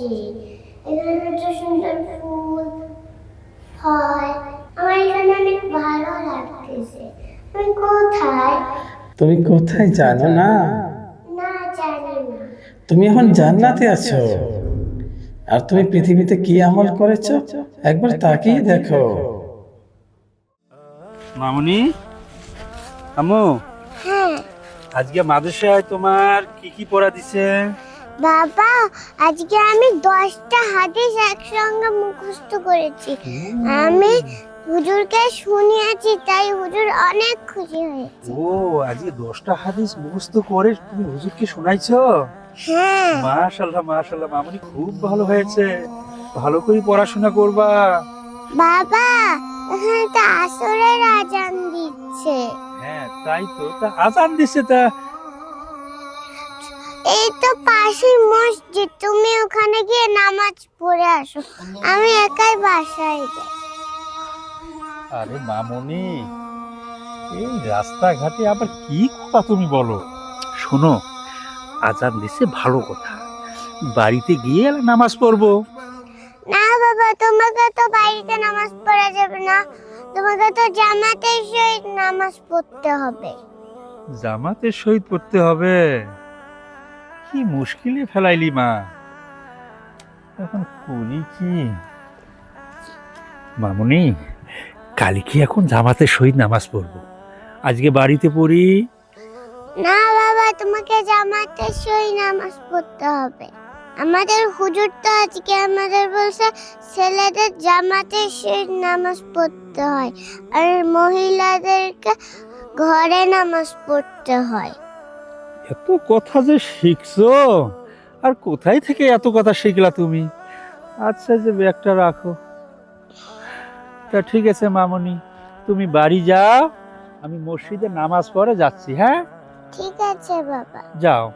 এসেছি এখানে এত সুন্দর ফুল ফল। আমার এখানে অনেক ভালো লাগতেছে। আমি কোথায়? তুমি কোথায় জানো না? না জানি না। তুমি এখন জান্নাতে আছো। আর তুমি পৃথিবীতে কি আমল করেছ? একবার তাকিয়ে দেখো। মামুনি? আম্মু? হ্যাঁ। আজকে মাদ্রাসায় তোমার কি কি পড়া দিছে? বাবা আজকে আমি দশটা হাদিস একসঙ্গে মুখস্থ করেছি। আমি হুজুরকে শুনিয়েছি তাই হুজুর অনেক খুশি হয়েছে। ও আজকে দশটা হাদিস মুখস্থ করে তুমি হুজুরকে শোনাইছো? হ্যাঁ। মাশাল্লাহ মাশাল্লাহ মামুনি খুব ভালো হয়েছে। ভালো করে পড়াশোনা করবা। বাবা এখানে তো আসরের আজান দিচ্ছে। হ্যাঁ তাই তো তা আজান দিছে তা এই তো পাশের মসজিদ তুমি ওখানে গিয়ে নামাজ পড়ে আসো। আমি একাই বাসায় যাই। আরে মামুনি এই রাস্তাঘাটে আবার কি কথা তুমি বলো? শোনো আজান দিছে ভালো কথা। বাড়িতে গিয়ে নামাজ পড়ব। না বাবা তোমাকে তো বাড়িতে নামাজ পড়া যাবে না। তোমাকে তো জামাতের সহিত নামাজ পড়তে হবে। জামাতের সহিত পড়তে হবে? কি মুশকিলে ফেলাইলি মা? এখন করি কি? মামুনি কালি কি এখন জামাতের সহিত নামাজ পড়ব? আজকে বাড়িতে পড়ি? না বাবা, তোমাকে জামাতের সহিত নামাজ পড়তে হবে। আমাদের হুজুর তো আজকে আমাদের বলছে, ছেলেদের জামাতের সহিত নামাজ পড়তে হয়। আর মহিলাদেরকে ঘরে নামাজ পড়তে হয়। এত কথা যে শিখছো? আর কোথায় থেকে এত কথা শিখলা তুমি? আচ্ছা যে ব্যাগটা রাখো। তা ঠিক আছে মামনি তুমি বাড়ি যাও আমি মসজিদে নামাজ পড়ে যাচ্ছি হ্যাঁ? ঠিক আছে বাবা। যাও।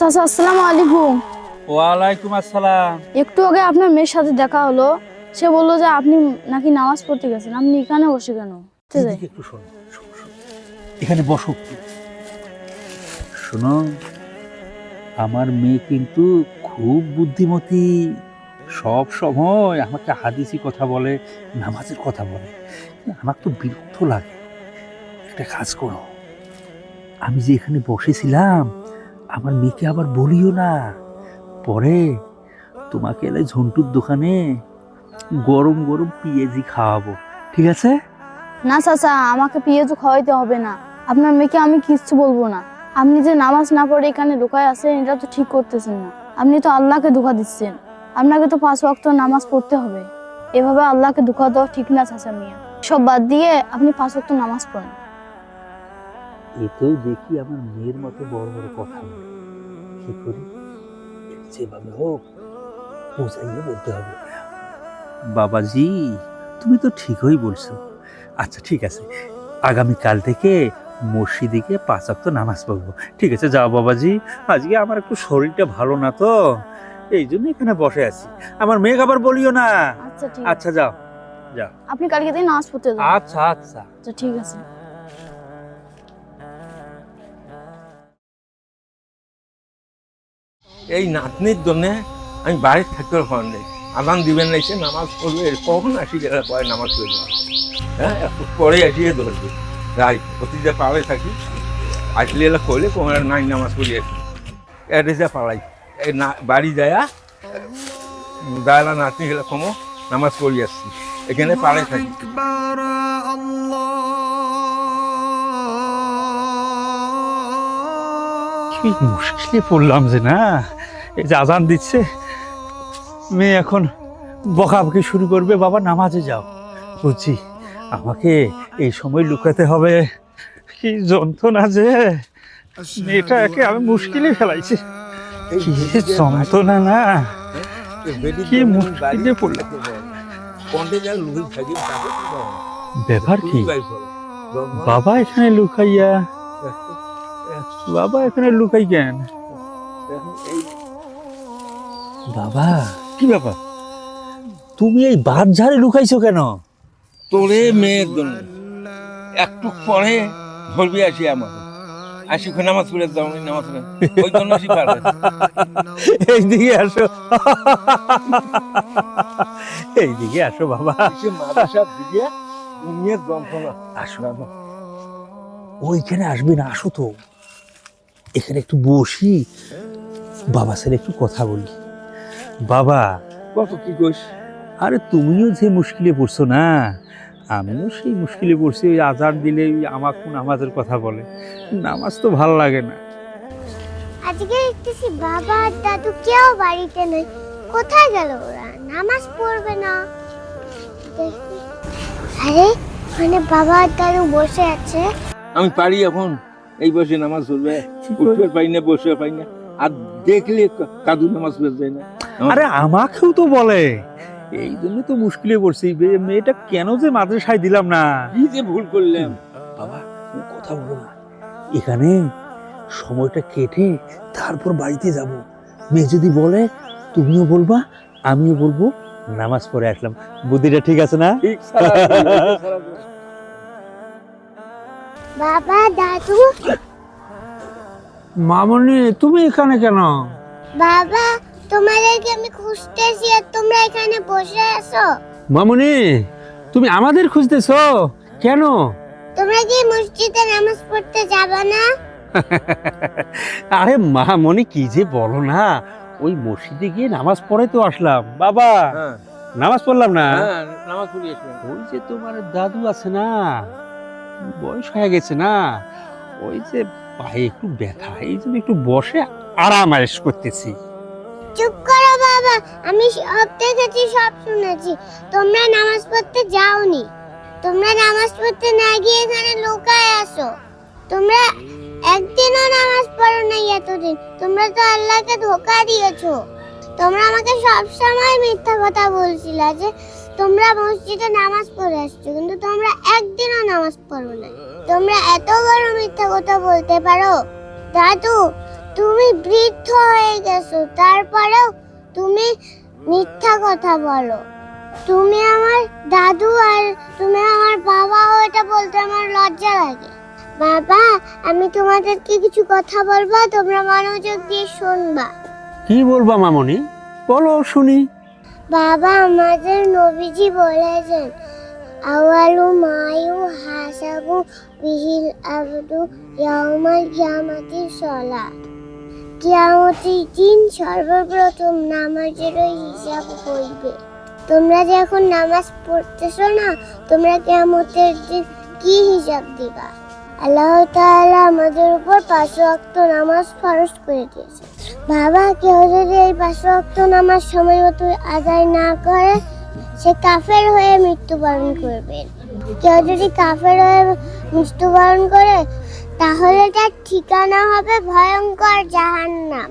চাচা আসসালামু আলাইকুম। ওয়ালাইকুম আসসালাম। একটু আগে আপনার মেয়ের সাথে দেখা হলো। সে বলল যে আপনি নাকি নামাজ পড়তে গেছেন। আপনি এখানে বসে কেন। এদিকে একটু শোনো শোনো, শোনো। এখানে বসো। শোনো আমার মেয়ে কিন্তু খুব বুদ্ধিমতী। সব সময় আমাকে হাদিসি কথা বলে নামাজের কথা বলে। আমার তো বিরক্ত লাগে। একটা কাজ করো। আমি যে এখানে বসেছিলাম আমার মেয়েকে আবার বলিও না। পরে তোমাকে এলে ঝন্টুর দোকানে গরম গরম পিএজি খাওয়াবো, ঠিক আছে? না চাচা, আমাকে পেঁয়াজু খাওয়াইতে হবে না। আপনার মেয়েকে আমি কিচ্ছু বলব না। আপনি যে নামাজ না পড়ে এখানে লুকায় আছেন, এটা তো ঠিক করতেছেন না। আপনি তো আল্লাহকে ধোকা দিচ্ছেন। আপনাকে তো পাঁচ ওয়াক্ত নামাজ পড়তে হবে। এভাবে আল্লাহকে ধোকা দেওয়া ঠিক না, চাচা মিয়া। সব বাদ দিয়ে আপনি পাঁচ ওয়াক্ত নামাজ পড়েন। এতেও দেখি আমার মেয়ের মতো বড় বড় কথা বলে কি করি? যেভাবে হোক বুঝাইয়ে বলতে হবে। বাবাজি তুমি তো ঠিকই বলছো। আচ্ছা ঠিক আছে। আগামীকাল থেকে মসজিদে গিয়ে পাঁচ ওয়াক্ত নামাজ পড়ব। ঠিক আছে যাও বাবাজি। আজকে আমার একটু শরীরটা ভালো না তো। এই জন্য এখানে বসে আছি। আমার মেয়ে আবার বলিও না। আচ্ছা আচ্ছা যাও। আপনি কালকে দিন নামাজ পড়তে আচ্ছা আচ্ছা। আচ্ছা ঠিক আছে। এই নাতনির জন্য আমি বাইরে থাকতে পারলাম নেই আদান দিবেন না নামাজ পড়বে কখন আসি গেলে পরে নামাজ পড়বে হ্যাঁ পরে আসিয়ে ধরবে রাই প্রতিটা পাড়ায় থাকি। আসলে এলা করলে কোমরা নাই, নামাজ পড়ি আসি। যা পাড়াই এই না, বাড়ি যায়া দায়লা নাতনি গেলে কমো, নামাজ পড়ি আসছি এখানে পাড়ায় থাকি। কি মুশকিলে পড়লাম যে না। এই যে আজান দিচ্ছে, মেয়ে এখন বকাবকি শুরু করবে, বাবা নামাজে যাও। বুঝছি আমাকে এই সময় লুকাতে হবে। কি যন্ত্রণা যে। মেয়েটা একে আমি মুশকিলে ফেলাইছি। কি যন্ত্রণা না। কি মুশকিলে পড়লাম। ব্যাপার কি? বাবা এখানে লুকাইয়া বাবা এখানে লুকাই কেন? বাবা কি ব্যাপার? তুমি এই বাদ ঝাড়ে লুকাইছো কেন? তোরে মেয়ের জন্য। একটু পরে ধরবি আসি আমার নামাজ পড়ে যাও নামাজ ওই জন্য এইদিকে আসো। এইদিকে আসো বাবা। আসো। ওইখানে আসবে না আসো তো। এখানে একটু বসি। বাবা স্যার একটু কথা বলি। বাবা। কত কি কইস? আরে তুমিও যে মুশকিলে পড়ছো না? আমিও সেই মুশকিলে পড়ছি ওই আজান দিলে ওই আমাকে নামাজের কথা বলে। নামাজ তো ভালো লাগে না। আজকে দেখতেছি বাবা আর দাদু কেউ বাড়িতে নেই। কোথায় গেল ওরা? নামাজ পড়বে না। আরে মানে বাবা আর দাদু বসে আছে। আমি পারি এখন? এই বসে নামাজ পড়বে উঠতে পারি না বসে পারি না আর দেখলে কাদু নামাজ পড়ে যায় না। আরে আমাকেও তো বলে। এই জন্য তো মুশকিলে পড়ছি। মেয়েটা কেন যে মাদ্রাসায় দিলাম না? কি যে ভুল করলাম বাবা কথা বলো না। এখানে সময়টা কেটে তারপর বাড়িতে যাব। মেয়ে যদি বলে তুমিও বলবা আমিও বলব নামাজ পড়ে আসলাম। বুদ্ধিটা ঠিক আছে না? ঠিক বাবা দাদু। মামনি তুমি এখানে কেন? বাবা তোমাদেরকে আমি খুঁজতেছি আর তোমরা এখানে বসে আছো। মামনি তুমি আমাদের খুঁজতেছো? কেন? তোমরা কি মসজিদে নামাজ পড়তে যাবে না? আরে মামনি কি যে বলো না। ওই মসজিদে গিয়ে নামাজ পড়ে তো আসলাম। বাবা হ্যাঁ। নামাজ পড়লাম না? হ্যাঁ নামাজ পড়ে আসলাম। ওই যে তোমার দাদু আছে না? বয়স হয়ে গেছে না? ওই যে পায়ে একটু ব্যথা, এই জন্য একটু বসে আরাম আয়েস করতেছি। চুপ করো বাবা, আমি সব দেখেছি, সব শুনেছি। তোমরা নামাজ পড়তে যাওনি। তোমরা নামাজ পড়তে না গিয়ে এখানে লুকায় আসো তোমরা একদিনও নামাজ পড়ো নাই এতদিন। তোমরা তো আল্লাহকে ধোকা দিয়েছ। তোমরা আমাকে সব সময় মিথ্যা কথা বলছিলে যে তোমরা মসজিদে নামাজ পড়ে আসছো, কিন্তু তোমরা একদিনও নামাজ পড়ো না। তোমরা এত বড় মিথ্যা কথা বলতে পারো? দাদু, তুমি বৃদ্ধ হয়ে গেছো, তারপরেও তুমি মিথ্যা কথা বলো। তুমি আমার দাদু আর তুমি আমার বাবা এটা বলতে আমার লজ্জা লাগে। বাবা, আমি তোমাদেরকে কিছু কথা বলব, তোমরা মনোযোগ দিয়ে শুনবা। কি বলবা মামনি? বলো শুনি। বাবা আমাদের নবীজি বলেছেন, আওয়ালু মায়ু হাসাবু বিহিল আবদু ইয়াউমাল কিয়ামাতি সলাত। কিয়ামতের দিন সর্বপ্রথম নামাজের হিসাব করবে তোমরা যে এখন নামাজ পড়তেছো না, তোমরা কিয়ামতের দিন কি হিসাব দিবা? আল্লাহ তাআলা আমাদের উপর পাঁচ ওয়াক্ত নামাজ ফরজ করে দিয়েছে। বাবা, কেউ যদি এই পাঁচ ওয়াক্ত নামাজ সময় মতো আদায় না করে, সে কাফের হয়ে মৃত্যুবরণ করবে। কেউ যদি কাফের হয়ে মৃত্যুবরণ করে, তাহলে তার ঠিকানা হবে ভয়ঙ্কর জাহান্নাম।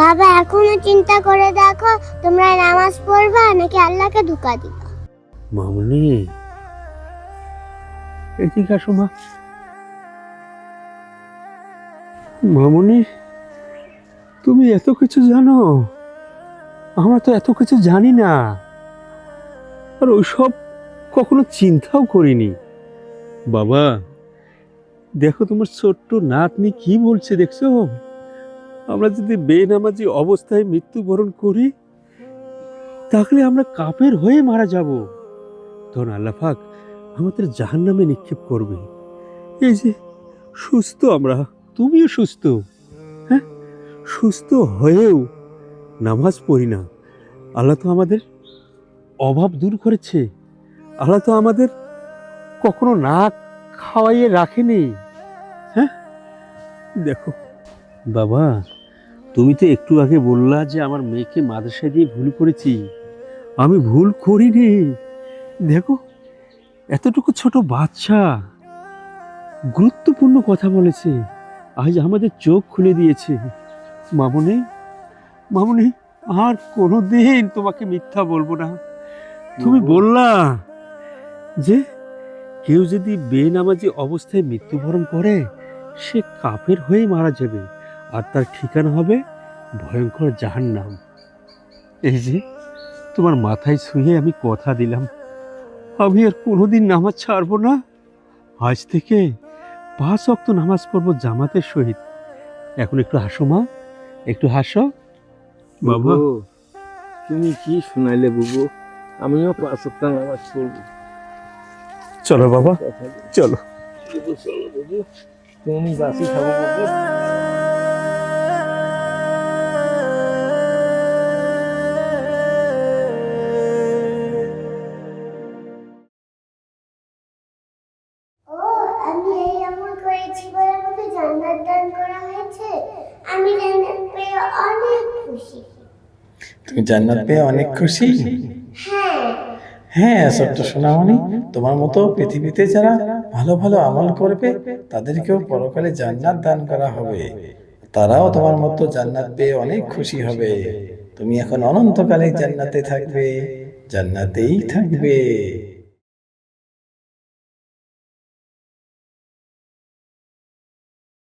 বাবা, এখনও চিন্তা করে দেখো, তোমরা নামাজ পড়বা নাকি আল্লাহকে ধোকা দিবা? মামনি, এদিকে আসো মা। মামনি, তুমি এত কিছু জানো? আমরা তো এত কিছু জানি না। আর ওইসব কখনো চিন্তাও করিনি। বাবা, দেখো তোমার ছোট্ট নাতনি কি বলছে, দেখছ? আমরা যদি বেনামাজি অবস্থায় মৃত্যুবরণ করি, তাহলে আমরা কাপের হয়ে মারা যাব। তখন আল্লাহ পাক আমাদের জাহান্নামে নিক্ষেপ করবে। এই যে, সুস্থ আমরা। তুমিও সুস্থ? হ্যাঁ? সুস্থ হয়েও নামাজ পড়ি না। আল্লাহ তো আমাদের অভাব দূর করেছে। আল্লাহ তো আমাদের কখনো না খাওয়াইয়ে রাখেনি। হ্যাঁ? দেখো, বাবা, তুমি তো একটু আগে বললা যে আমার মেয়েকে মাদ্রাসায় দিয়ে ভুল করেছি। আমি ভুল করিনি। দেখো, এতটুকু ছোট বাচ্চা গুরুত্বপূর্ণ কথা বলেছে। আজ আমাদের চোখ খুলে দিয়েছে। মামনি মামনি আর কোনো দিন তোমাকে মিথ্যা বলব না। তুমি বললা যে কেউ যদি বেনামাজি অবস্থায় মৃত্যুবরণ করে সে কাফের হয়ে মারা যাবে আর তার ঠিকানা হবে ভয়ঙ্কর জাহান্নাম। এই যে তোমার মাথায় ছুঁয়ে আমি কথা দিলাম। আমি আর কোনোদিন নামাজ ছাড়বো না। আজ থেকে পাঁচ অক্ত নামাজ পড়ব জামাতের সহিত। এখন একটু হাসো মা। একটু হাসো। বাবু তুমি কি শোনাইলে বুবু? আমিও পাঁচ অক্ত নামাজ পড়ব। চলো বাবা। চলো। চলো বুবু। তুমি বাসি খাব বুবু। তুমি জান্নাত পেয়ে অনেক খুশি? হ্যাঁ হ্যাঁ ছোট্ট সোনামণি, তোমার মতো পৃথিবীতে যারা ভালো ভালো আমল করবে, তাদেরকেও পরকালে জান্নাত দান করা হবে। তারাও তোমার মতো জান্নাত পেয়ে অনেক খুশি হবে। তুমি এখন অনন্তকালে জান্নাতে থাকবে, জান্নাতেই থাকবে।